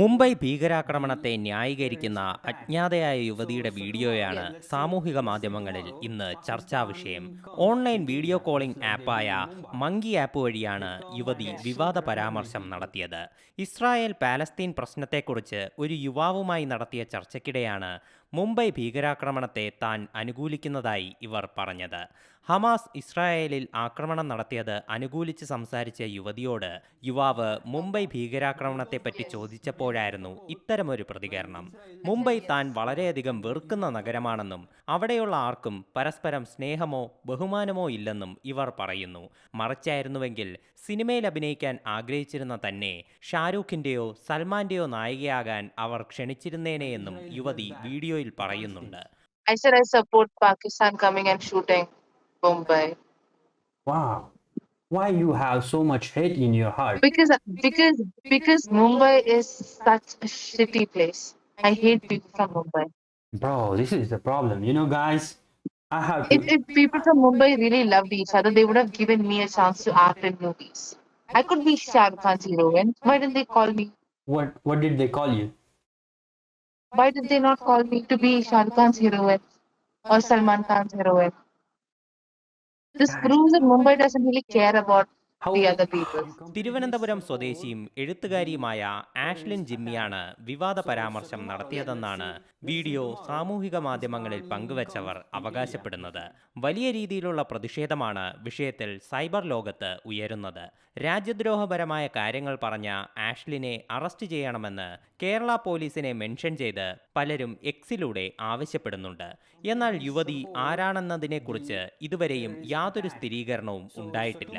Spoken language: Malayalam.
മുംബൈ ഭീകരാക്രമണത്തെ ന്യായീകരിക്കുന്ന അജ്ഞാതയായ യുവതിയുടെ വീഡിയോയാണ് സാമൂഹിക മാധ്യമങ്ങളിൽ ഇന്ന് ചർച്ചാ വിഷയം. ഓൺലൈൻ വീഡിയോ കോളിംഗ് ആപ്പായ മങ്കി ആപ്പ് വഴിയാണ് യുവതി വിവാദ പരാമർശം നടത്തിയത്. ഇസ്രായേൽ പാലസ്തീൻ പ്രശ്നത്തെക്കുറിച്ച് ഒരു യുവാവുമായി നടത്തിയ ചർച്ചയ്ക്കിടെയാണ് മുംബൈ ഭീകരാക്രമണത്തെ താൻ അനുകൂലിക്കുന്നതായി ഇവർ പറഞ്ഞത്. ഹമാസ് ഇസ്രായേലിൽ ആക്രമണം നടത്തിയത് അനുകൂലിച്ച് സംസാരിച്ച യുവതിയോട് യുവാവ് മുംബൈ ഭീകരാക്രമണത്തെപ്പറ്റി ചോദിച്ചപ്പോഴായിരുന്നു ഇത്തരമൊരു പ്രതികരണം. മുംബൈ താൻ വളരെയധികം വെറുക്കുന്ന നഗരമാണെന്നും അവിടെയുള്ള ആർക്കും പരസ്പരം സ്നേഹമോ ബഹുമാനമോ ഇല്ലെന്നും ഇവർ പറയുന്നു. മറിച്ചായിരുന്നുവെങ്കിൽ സിനിമയിൽ അഭിനയിക്കാൻ ആഗ്രഹിച്ചിരുന്ന തന്നെ ഷാരൂഖിന്റെയോ സൽമാന്റെയോ നായികയാകാൻ അവർ ക്ഷണിച്ചിരുന്നേനെയെന്നും യുവതി വീഡിയോയിൽ പറയുന്നുണ്ട് I said I support Pakistan coming and shooting Mumbai Wow. Why you have so much hate in your heart? because because because Mumbai is such a shitty place. I hate people from Mumbai. Bro, this is the problem. You know, guys, I have to. If, if people from Mumbai really loved each other, they would have given me a chance to act in movies. I could be Shah Rukh Khan's heroine. Why didn't they call me? What What did they call you? Why did they not call me to be Shah Rukh Khan's heroine or Salman Khan's heroine? This proves that Mumbai doesn't really care about Thiruvananthapuram സ്വദേശിയും എഴുത്തുകാരിയുമായ ആഷ്ലിൻ ജിമ്മിയാണ് വിവാദ പരാമർശം നടത്തിയതെന്നാണ് വീഡിയോ സാമൂഹിക മാധ്യമങ്ങളിൽ പങ്കുവച്ചവർ അവകാശപ്പെടുന്നത്. വലിയ രീതിയിലുള്ള പ്രതിഷേധമാണ് വിഷയത്തിൽ സൈബർ ലോകത്ത് ഉയരുന്നത്. രാജ്യദ്രോഹപരമായ കാര്യങ്ങൾ പറഞ്ഞ ആഷ്ലിനെ അറസ്റ്റ് ചെയ്യണമെന്ന് കേരള പോലീസിനെ മെൻഷൻ ചെയ്ത് പലരും എക്സിലൂടെ ആവശ്യപ്പെടുന്നുണ്ട്. എന്നാൽ യുവതി ആരാണെന്നതിനെക്കുറിച്ച് ഇതുവരെയും യാതൊരു സ്ഥിരീകരണവും ഉണ്ടായിട്ടില്ല.